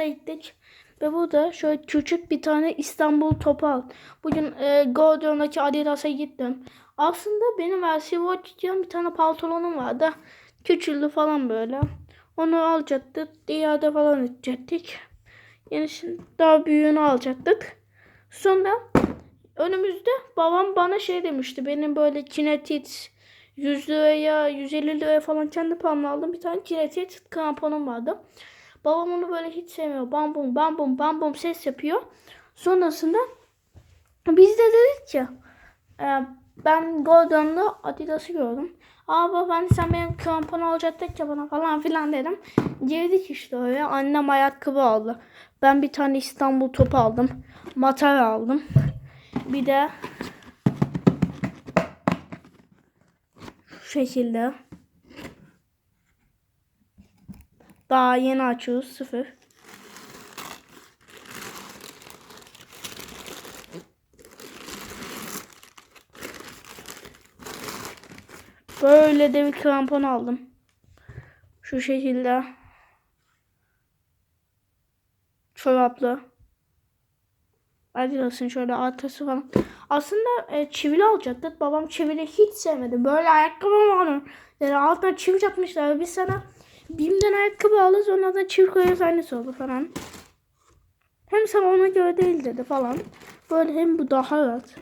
gittik. Ve burada şöyle küçük bir tane İstanbul topu al. Bugün e, Gordon'daki Adidas'a gittim. Aslında benim versiyon diyen bir tane pantolonum vardı. Küçüldü falan böyle. Onu alacaktık. Diğerde falan edecektik. Yani şimdi daha büyüğünü alacaktık. Sonra önümüzde babam bana şey demişti. Benim böyle kinetit 100 liraya 150 liraya falan kendi paramla aldım. Bir tane kinetit kramponum vardı. Babam onu böyle hiç sevmiyor. Bam bum bam bum bam bum ses yapıyor. Sonrasında biz de dedik ki e, ben Gordon'da Adidas'ı gördüm. Aa baba ben sen benim krampon alacaktık ya bana falan filan dedim. Girdik işte oraya. Annem ayakkabı aldı. Ben bir tane İstanbul topu aldım. Matar aldım. Bir de şu şekilde. Daha yeni açıyoruz. Sıfır. Böyle de bir krampon aldım. Şu şekilde. Çoraplı. Adidas'ın şöyle arkası falan. Aslında e, çivili alacaktık. Babam çivili hiç sevmedi. Böyle ayakkabı mı alın? Yani altına çivi çakmışlar. Biz sana Bim'den ayakkabı alırız. Onlardan çivi koyarız aynısı olur falan. Hem sana ona göre değil dedi falan. Böyle hem bu daha rahat.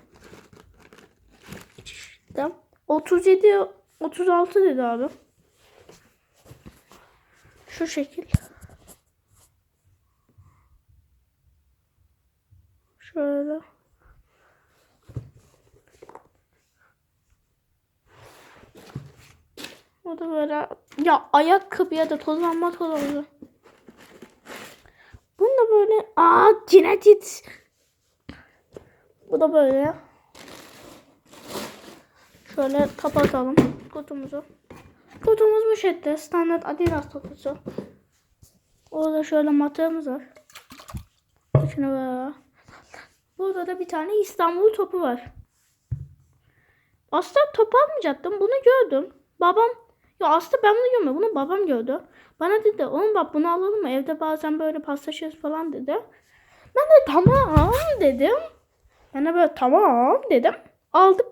İşte 37 36 dedi abi. Şu şekil. Şöyle. O da böyle ya ayakkabıya da tozlanmak oluyor. Bunu da böyle aa kinetit. Bu da böyle. Şöyle kapatalım kutumuzu. Kutumuz bu şekilde. Standart Adidas kutusu. Orada şöyle matığımız var. Şunu böyle. Burada da bir tane İstanbul topu var. Aslında top almayacaktım. Bunu gördüm. Babam ya aslında ben bunu görmedim. Bunu babam gördü. Bana dedi oğlum bak bunu alalım mı? Evde bazen böyle paslaşırız falan dedi. Ben de tamam dedim. Ben de böyle tamam dedim. Aldık.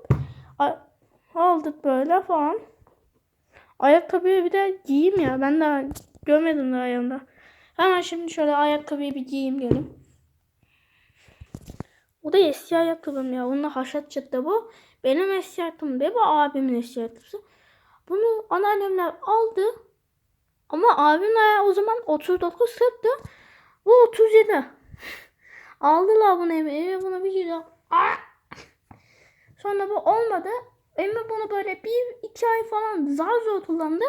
Aldık böyle falan. Ayakkabıyı bir de giyeyim ya. Ben de görmedim daha yanında. Hemen şimdi şöyle ayakkabıyı bir giyeyim gelin. Bu da eski ayakkabım ya. Onunla haşat çıktı bu. Benim eski ayakkabım değil bu abimin eski ayakkabısı. Bunu anneannemler aldı. Ama abimler o zaman 39 kırktı. Bu 37. Aldılar bunu eve. Eve bunu bir. Ah! Sonra bu olmadı. Emre bunu böyle bir iki ay falan zar zor kullandı.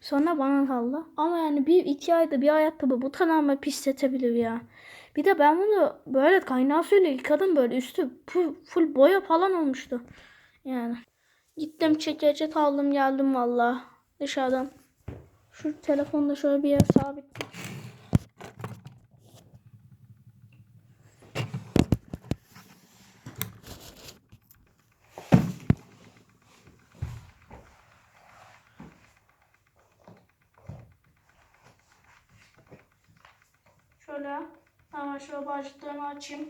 Sonra bana kaldı. Ama yani bir iki ayda bir ayakkabı bu tamamen pisletebilir ya. Bir de ben bunu böyle kaynağı suyla yıkadım böyle üstü full boya falan olmuştu. Yani. Gittim çekecek aldım geldim valla dışarıdan. Şu telefonda şöyle bir yer sabit. Şöyle hemen şöyle başlıklarını açayım.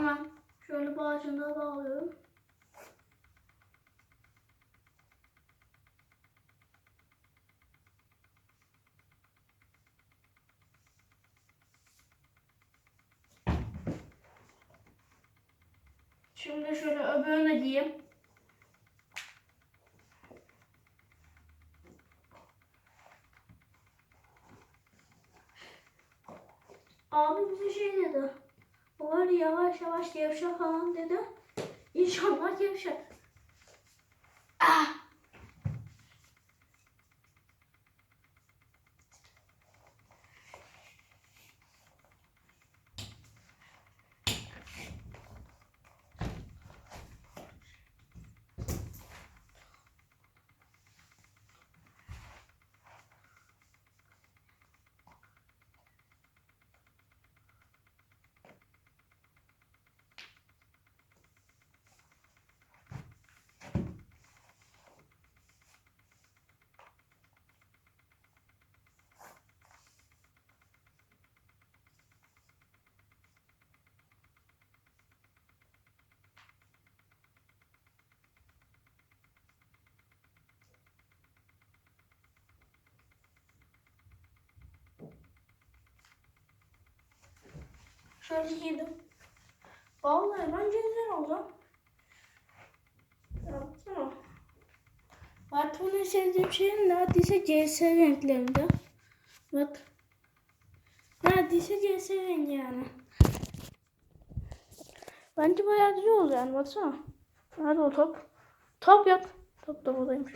Hemen şöyle bağcığına bağlıyorum. Şimdi şöyle öbürünü giyeyim. Abi bize şey dedi. Var ya, yavaş yavaş gevşek falan dedi. İnşallah gevşek. Ah! Şöyle giydim. Vallahi bence güzel oldu. Yaptım. Bunu en sevdiğim şey neredeyse CS renklerinde. Bak. Neredeyse CS rengi yani. Bence bayağı güzel oldu yani baksana. Nerede o top? Top yok. Top da buradaymış.